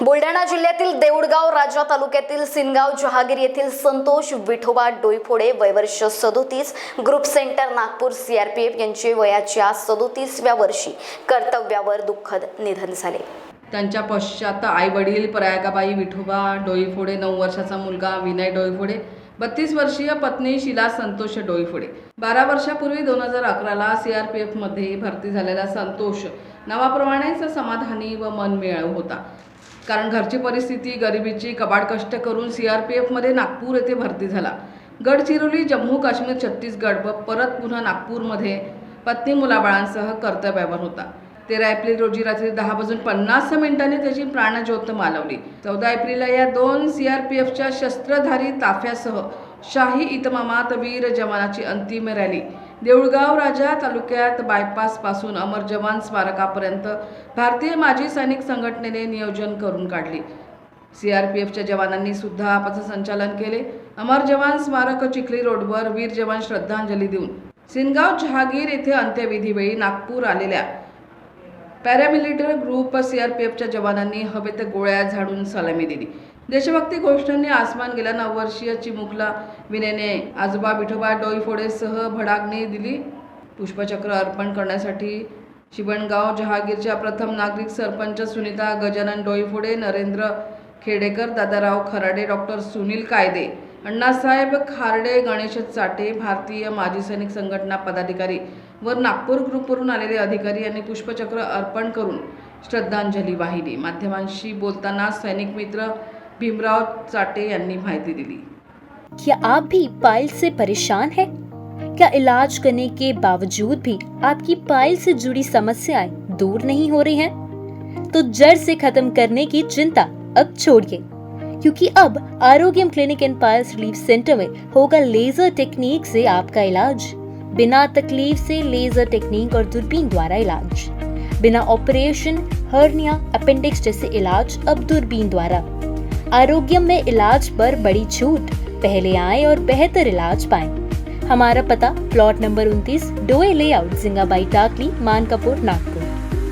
बुलढाणा जिल्ह्यातील देऊळगाव राजा तालुक्यातील सिनगाव जहागीर येथील संतोष विठोबा डोईफोडे वयवर्ष सदोतीस ग्रुप सेंटर नागपूर सीआरपीएफ यांचे वयाच्या सदोतीसव्या वर्षी कर्तव्यावर दुःखद निधन झाले. त्यांच्या पश्चात आई वडील प्रयागाबाई विठोबा डोईफोडे नऊ वर्षाचा मुलगा विनय डोईफोडे बत्तीस वर्षीय पत्नी शिला संतोष डोईफोडे. बारा वर्षापूर्वी दोन हजार अकराला सी आर पी एफमध्ये भरती झालेला संतोष नावाप्रमाणेच समाधानी व मनमिळाऊ होता. कारण घरची परिस्थिती गरिबीची कबाड कष्ट करून सी आर पी एफमध्ये नागपूर येथे भरती झाला. गडचिरोली जम्मू काश्मीर छत्तीसगड व परत पुन्हा नागपूरमध्ये पत्नी मुलाबाळांसह कर्तव्यावर होता. तेरा एप्रिल रोजी रात्री दहा वाजून पन्नास मिनिटांनी त्याची प्राणज्योत मालवली. चौदा एप्रिलला या दोन सी आर पी एफच्या शस्त्रधारी ताफ्यासह शाही इतमामात वीर जवानाची अंतिम रॅली. देऊळगाव राजा तालुक्यात बायपासपासून अमर जवान स्मारकापर्यंत भारतीय माजी सैनिक संघटनेने नियोजन करून काढले. सी आर पी एफच्या जवानांनी सुद्धा पथसंचालन केले. अमर जवान स्मारक चिखली रोडवर वीर जवान श्रद्धांजली देऊन सिनगाव जहागीर येथे अंत्यविधीवेळी नागपूर आलेल्या paramilitary group C R P एफच्या जवानांनी हवेत गोळ्या झाडून सलामी दिली. देशभक्ती घोषणांनी आसमान गेल्या नववर्षीय चिमुकला विनेने आजोबा विठोबा डोईफोडेसह भडागणी दिली. पुष्पचक्र अर्पण करण्यासाठी शिवणगाव जहागीरच्या प्रथम नागरिक सरपंच सुनीता गजानन डोईफोडे नरेंद्र खेडेकर दादाराव खराडे डॉक्टर सुनील कायदे अण्णासाहेब खारडे गणेश चाटे भारतीय माजी सैनिक संघटना पदाधिकारी व नागपूर ग्रुपवरून आलेले अधिकारी यांनी पुष्पचक्र अर्पण करून श्रद्धांजली वाहिली. माध्यमांशी बोलताना सैनिक मित्र भीमराव चाटे यांनी माहिती दिली क्या आप भी पाइल से परेशान हैं? क्या इलाज करने के बावजूद भी आपकी पाइल से जुड़ी समस्याएँ दूर नहीं हो रही हैं? तो जड़ से खत्म करने की चिंता अब छोड़िए, क्योंकि अब Arogyam clinic and piles relief centre में होगा लेजर टेक्निक से आपका इलाज बिना तकलीफ़ से लेजर टेक्निक और दूरबीन द्वारा इलाज बिना ऑपरेशन, हर्निया, अपेंडिक्स जैसे इलाज अब दूरबीन द्वारा आरोग्यम में इलाज पर बड़ी छूट। पहले आए और बेहतर इलाज पाएं। हमारा पता plot number 29 Doye layout Jingabai Takli Mankapur Nagpur.